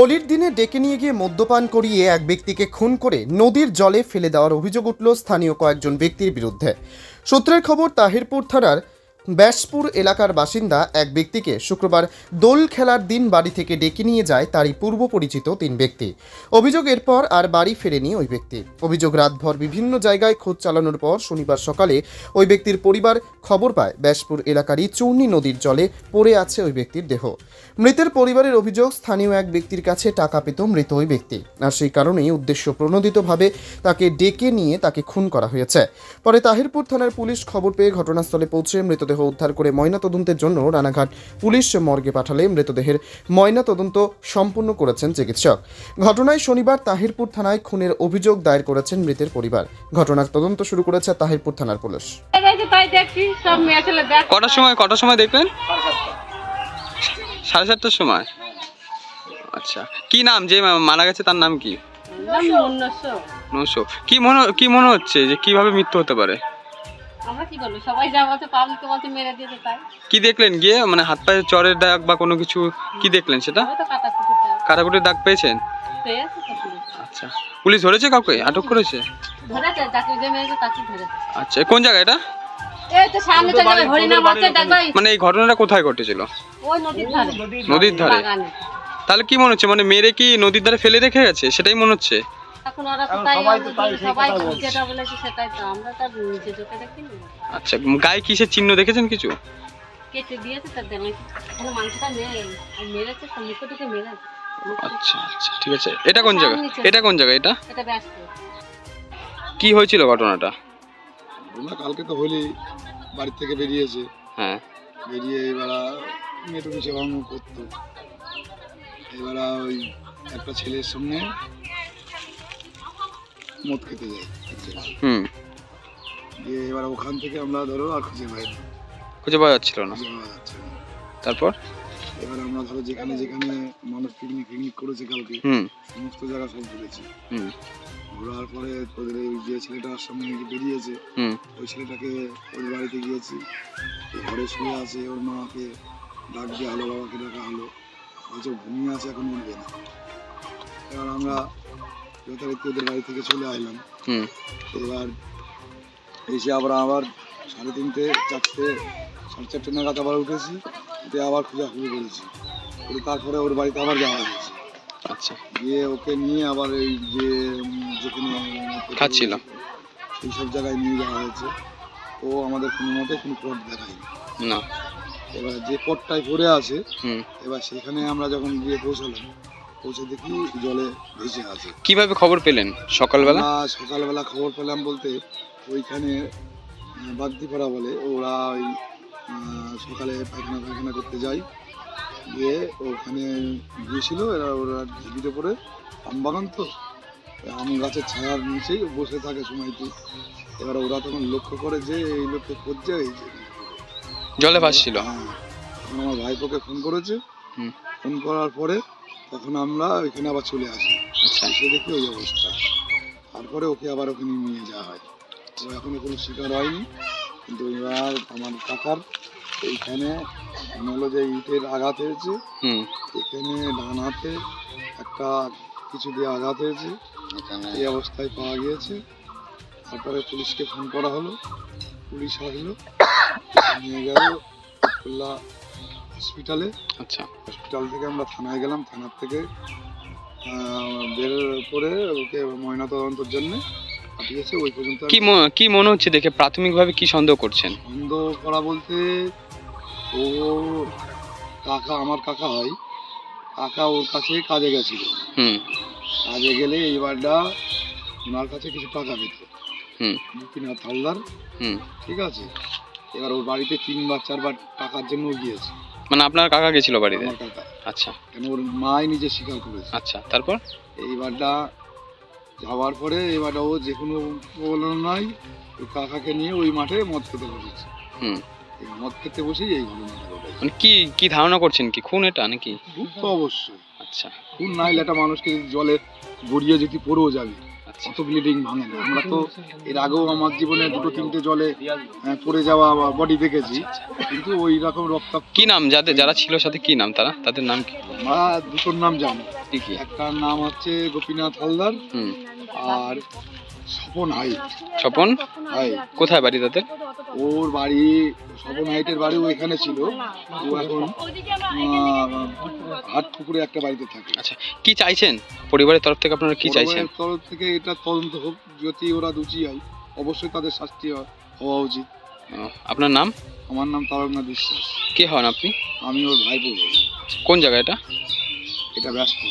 হোলির দিনে ডেকে নিয়ে গিয়ে মদ্যপান করিয়ে এক ব্যক্তিকে খুন করে নদীর জলে ফেলে দেওয়ার অভিযোগ উঠল স্থানীয় কয়েকজন ব্যক্তির বিরুদ্ধে। সূত্রের খবর, তাহিরপুর থানার ব্যাসপুর এলাকার বাসিন্দা এক ব্যক্তিকে শুক্রবার দোল খেলার দিন বাড়ি থেকে ডেকে নিয়ে যায় তারই পূর্ব পরিচিত তিন ব্যক্তি। অভিযোগ এরপর আর বাড়ি ফেরেনি ওই ব্যক্তি। অভিযোগ রাতভর বিভিন্ন জায়গায় খোঁজ চালানোর পর শনিবার সকালে ওই ব্যক্তির পরিবার খবর পায় ব্যাসপুর এলাকারই চূর্ণী নদীর জলে পড়ে আছে ওই ব্যক্তির দেহ। মৃতের পরিবারের অভিযোগ, স্থানীয় এক ব্যক্তির কাছে টাকা পেত মৃত ওই ব্যক্তি। আর সেই কারণেই উদ্দেশ্য প্রণোদিতভাবে তাকে ডেকে নিয়ে তাকে খুন করা হয়েছে। পরে তাহিরপুর থানার পুলিশ খবর পেয়ে ঘটনাস্থলে পৌঁছে মৃতদেহ উদ্ধার করে ময়নাতদন্তের জন্য রানাঘাট পুলিশ মর্গে পাঠালে মৃতদেহের ময়নাতদন্ত সম্পূর্ণ করেছেন চিকিৎসক। ঘটনায় শনিবার তাহিরপুর থানায় খুনের অভিযোগ দায়ের করেছেন মৃতের পরিবার। ঘটনার তদন্ত শুরু করেছে তাহিরপুর থানার পুলিশ। কটার সময় কটার সময় দেখলেন সাড়ে চারটার সময়? আচ্ছা। কি নাম? যে মারা গেছে তার নাম কি? নশো কি মনে কি মনে হচ্ছে যে কীভাবে মৃত্যু হতে পারে? আমরা কি বলব সবাই যা বলছে পাবলিক বলছে মেরে দিয়েছে তাই। কি দেখলেন? গিয়ে মানে হাত পায়ে চরের দাগ বা কোনো কিছু কি দেখলেন সেটা? তো কাটাকুটির দাগ পেয়েছেন? পেয়েছে তো পুলিশ। আচ্ছা। পুলিশ ধরেছে কাউকে? আটক করেছে? ধরেছে যাকে যে মেরেছে তাকে ধরেছে। আচ্ছা কোন জায়গা এটা? এই তো সামনে চলে যাবে হরিনাম আছে দেখবে মানে এই ঘটনাটা কোথায় ঘটেছিল? ওই নদীর ধারে। নদীর ধারে। বাগানে। তাহলে কি মনে হচ্ছে? মানে মেরে কি নদীর ধারে ফেলে রেখে গেছে? সেটাই মনে হচ্ছে? এখন ওরা তো তাই সবাই যেটা বলেছে সেটাই তো আমরা তো চোখে দেখিনি আচ্ছা গায়ে কিসের চিহ্ন দেখেছেন কিছু? কেটে দিয়েছে তার মাংসটা নেই আর মেরেছে মেরেছে। আচ্ছা আচ্ছা ঠিক আছে। এটা কোন জায়গা? এটা কোন জায়গা এটা? এটা ব্যস্ত। কি হয়েছিল ঘটনাটা? আমরা কালকে তো হোলি বাড়ি থেকে বেরিয়েছে। হ্যাঁ। বেরিয়ে এবার মেয়েটুকু সেবা করতো। এবার ওই একটা ছেলের সঙ্গে মদ খেতে এক হুম। দিয়ে এবার ওখান থেকে আমরা ধরো আর খুঁজে পাই না। খুঁজে পাওয়া যাচ্ছিল না। খুঁজে পাওয়া যাচ্ছে না। তারপর? এবার আমরা ধরো যেখানে যেখানে মানুষ পিকনিক পিকনিক করেছে কালকে হুম। সমস্ত জায়গা সব ঘুরেছি। হুম। ঘোরার পরে ওদের এই যে ছেলেটার সঙ্গে যে বেরিয়েছে হুম। ওই ছেলেটাকে ওর বাড়িতে গিয়েছি। ঘরে শুয়ে আছে ওর মাকে ডাক দিয়ে হলো বাবাকে ডাকা হলো বলছে ঘুমিয়ে আছে এখন উঠবে না। এবার আমরা যথারীতি ওদের বাড়ি থেকে চলে আসলাম এবার এসে আবার আবার সাড়ে তিনটে চারটে সাড়ে চারটে নাগাদ আবার উঠেছি উঠে আবার খোঁজাখুঁজি করেছি। করে তারপরে ওর বাড়িতে আবার যাওয়া হয়েছে। আচ্ছা। গিয়ে ওকে নিয়ে আবার এই যে যেখানে খাচ্ছিল। সেই সব জায়গায় নিয়ে যাওয়া হয়েছে। ও আমাদের কোনো মতে কোনো পথ দেখায়নি। না। এবার যে পথটায় পড়ে আছে হুম। এবার সেখানে আমরা যখন গিয়ে পৌঁছালাম পৌঁছে দেখি জলে ভেসে আছে। কীভাবে খবর পেলেন সকালবেলা? সকালবেলা খবর পেলাম বলতে ওইখানে বাগদিপাড়া বলে ওরা ওই সকালে পায়খানা পায়খানা করতে যায়। গিয়ে ওখানে গিয়েছিল এরা ওরা ঝিলির ওপরে আম বাগান তো। আম গাছের ছায়ার নিচেই বসে থাকে সময়টি। এবার ওরা তখন লক্ষ্য করে যে এই লোককে খুঁজছে এই জলে ভাসছিল। হ্যাঁ আমার ভাইপোকে ফোন করেছে। হুম। ফোন করার পরে তখন আমরা ওইখানে আবার চলে আসি। আচ্ছা। এসে দেখি ওই অবস্থা। তারপরে ওকে আবার ওখানে নিয়ে যাওয়া হয়। ও এখনও কোনো শিকার হয়নি। কিন্তু এবার আমার কাকার এইখানে হলো যে ইটের আঘাত হয়েছে। এখানে ডান হাতে একটা কিছু দিয়ে আঘাত হয়েছে। এই অবস্থায় পাওয়া গিয়েছে। তারপরে পুলিশকে ফোন করা হলো। পুলিশ আসলো। নিয়ে গেল খুলনা হসপিটালে আচ্ছা। হসপিটাল থেকে আমরা থানায় গেলাম থানার থেকে বের করে ওকে ময়নাতদন্তের জন্য পাঠিয়েছে ওই পর্যন্ত কি ম- কি মনে হচ্ছে দেখে প্রাথমিকভাবে কি সন্দেহ করছেন? সন্দেহ করা বলতে ও কাকা আমার কাকা হয় কাকা ওর কাছে কাজে গেছিল। হুম। কাজে গেলে এইবারটা ওনার কাছে কিছু টাকা পেত। হুম। গোপীনাথ হালদার। হুম। ঠিক আছে? এবার ওর বাড়িতে তিনবার চারবার টাকার জন্য গিয়েছে। মানে আপনার কাকা গেছিল বাড়িতে? আমার কাকা। আচ্ছা। কেন ওর মাই নিজে স্বীকার করেছে। আচ্ছা তারপর? এইবারটা যাওয়ার পরে এবারটা ও যে কোনো নাই ওই কাকাকে নিয়ে ওই মাঠে মদ খেতে বসেছে। হুম। এই মদ খেতে বসেই এই মানে কি কি ধারণা করছেন কি? খুন এটা নাকি? খুন তো অবশ্যই। আচ্ছা। খুন না হলে একটা মানুষকে যদি জলে গড়িয়ে যদি পড়েও যাবে। কত ব্লিডিং ভাঙে না। আমরা তো এর আগেও আমার জীবনে দুটো তিনটে জলে পড়ে যাওয়া বডি দেখেছি। কিন্তু ওই রকম রক্ত কি নাম যাদের যারা ছিল সাথে কি নাম তারা? তাদের নাম কি? আমরা দুটোর নাম জানি। একটার নাম হচ্ছে গোপীনাথ হালদার আর স্বপন হাই। স্বপন? কোথায় বাড়ি তাদের? ওর বাড়ি স্বপন হাইটের বাড়ি ওইখানে ছিল। ও এখন হাট পুকুরে একটা বাড়িতে থাকে। আচ্ছা কি চাইছেন? পরিবারের তরফ থেকে আপনারা কি চাইছেন? পরিবারের তরফ থেকে এটা তদন্ত হোক যদি ওরা দোষী হয় অবশ্যই তাদের শাস্তি হওয়া উচিত। আপনার নাম? আমার নাম তারকনাথ বিশ্বাস। কে হন আপনি? আমি ওর ভাই হই। কোন জায়গা এটা? এটা ব্যাসপুর।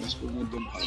ব্যাসপুর মধ্যম পাড়া